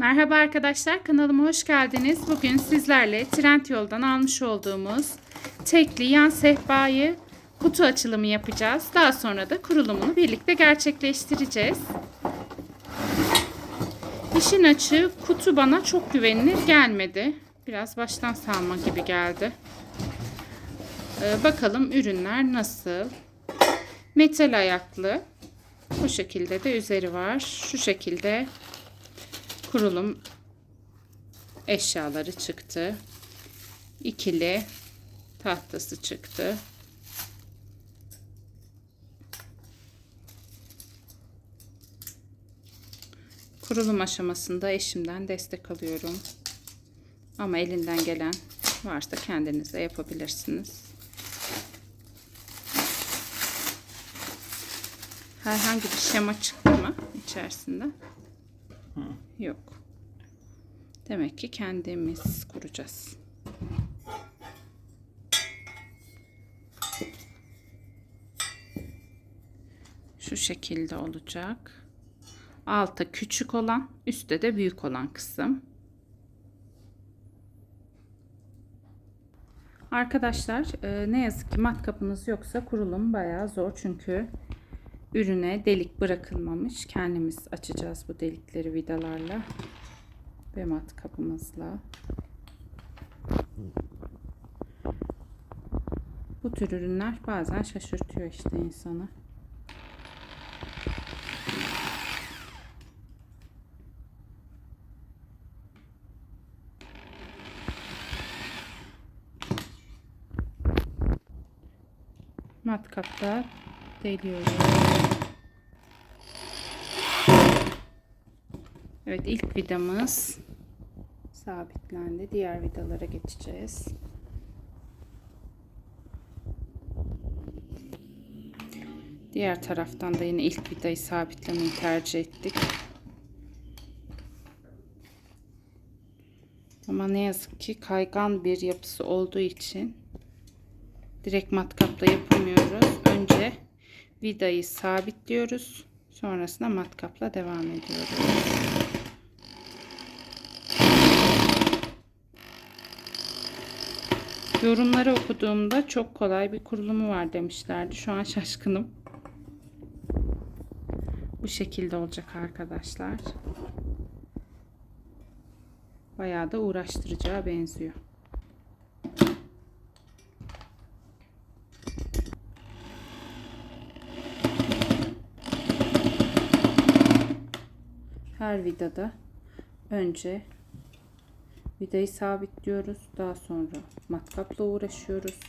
Merhaba arkadaşlar kanalıma hoş geldiniz. Bugün sizlerle Trendyol'dan almış olduğumuz tekli yan sehpayı kutu açılımı yapacağız. Daha sonra da kurulumunu birlikte gerçekleştireceğiz. İşin açığı kutu bana çok güvenilir gelmedi. Biraz baştan sağma gibi geldi. Ee, bakalım ürünler nasıl? Metal ayaklı. Bu şekilde de üzeri var. Şu şekilde kurulum eşyaları çıktı. İkili tahtası çıktı. Kurulum aşamasında eşimden destek alıyorum. Ama elinden gelen varsa kendiniz de yapabilirsiniz. Herhangi bir şema çıktı mı içerisinde? Yok. Demek ki kendimiz kuracağız. Şu şekilde olacak. Altta küçük olan, üstte de büyük olan kısım. Arkadaşlar e, ne yazık ki matkapınız yoksa kurulum bayağı zor çünkü ürüne delik bırakılmamış. Kendimiz açacağız bu delikleri vidalarla ve matkapımızla. Bu tür ürünler bazen şaşırtıyor işte insanı. Matkapta deliyoruz. Evet ilk vidamız sabitlendi. Diğer vidalara geçeceğiz. Diğer taraftan da yine ilk vidayı sabitlemeyi tercih ettik. Ama ne yazık ki kaygan bir yapısı olduğu için direkt matkapla yapamıyoruz. Önce vidayı sabitliyoruz. Sonrasında matkapla devam ediyoruz. Yorumları okuduğumda çok kolay bir kurulumu var demişlerdi. Şu an şaşkınım. Bu şekilde olacak arkadaşlar. Bayağı da uğraştıracağı benziyor. Her vidada önce vidayı sabitliyoruz. Daha sonra matkapla uğraşıyoruz.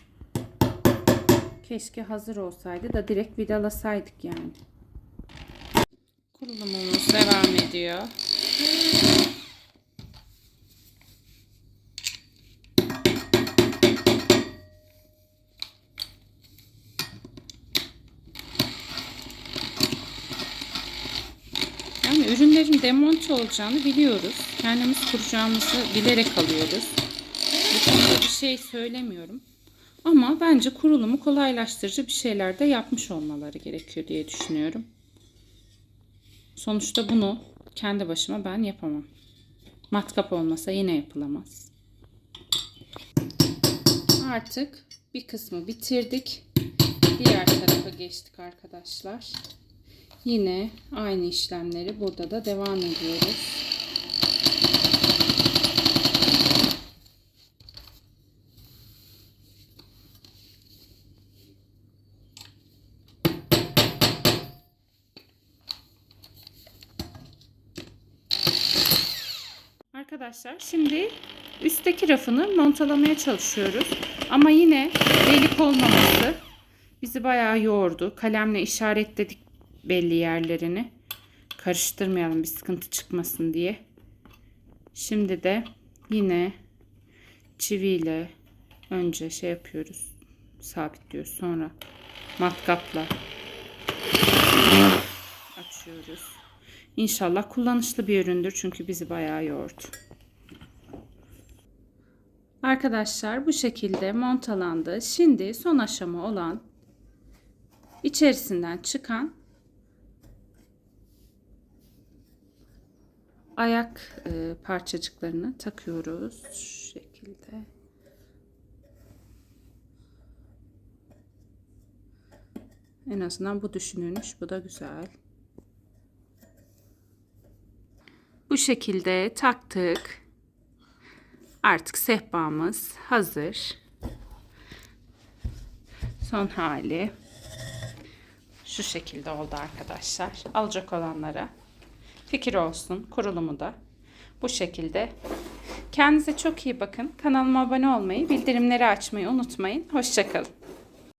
Keşke hazır olsaydı da direkt vidalasaydık yani. Kurulumumuz devam ediyor. Ürünlerin demonte olacağını biliyoruz. Kendimiz kuracağımızı bilerek alıyoruz. Bu konuda bir şey söylemiyorum. Ama bence kurulumu kolaylaştırıcı bir şeyler de yapmış olmaları gerekiyor diye düşünüyorum. Sonuçta bunu kendi başıma ben yapamam. Matkap olmasa yine yapılamaz. Artık bir kısmı bitirdik. Diğer tarafa geçtik arkadaşlar. Yine aynı işlemleri burada da devam ediyoruz. Arkadaşlar şimdi üstteki rafını montalamaya çalışıyoruz. Ama yine delik olmaması bizi bayağı yordu. Kalemle işaretledik belli yerlerini. Karıştırmayalım bir sıkıntı çıkmasın diye. Şimdi de yine çiviyle önce şey yapıyoruz. Sabitliyoruz. Sonra matkapla açıyoruz. İnşallah kullanışlı bir üründür çünkü bizi bayağı yordu. Arkadaşlar bu şekilde montalandı. Şimdi son aşama olan içerisinden çıkan ayak e, parçacıklarını takıyoruz şu şekilde. En azından bu düşünülmüş. Bu da güzel. Bu şekilde taktık. Artık sehpamız hazır. Son hali. Şu şekilde oldu arkadaşlar. Alacak olanlara fikir olsun. Kurulumu da bu şekilde. Kendinize çok iyi bakın. Kanalıma abone olmayı, bildirimleri açmayı unutmayın. Hoşçakalın.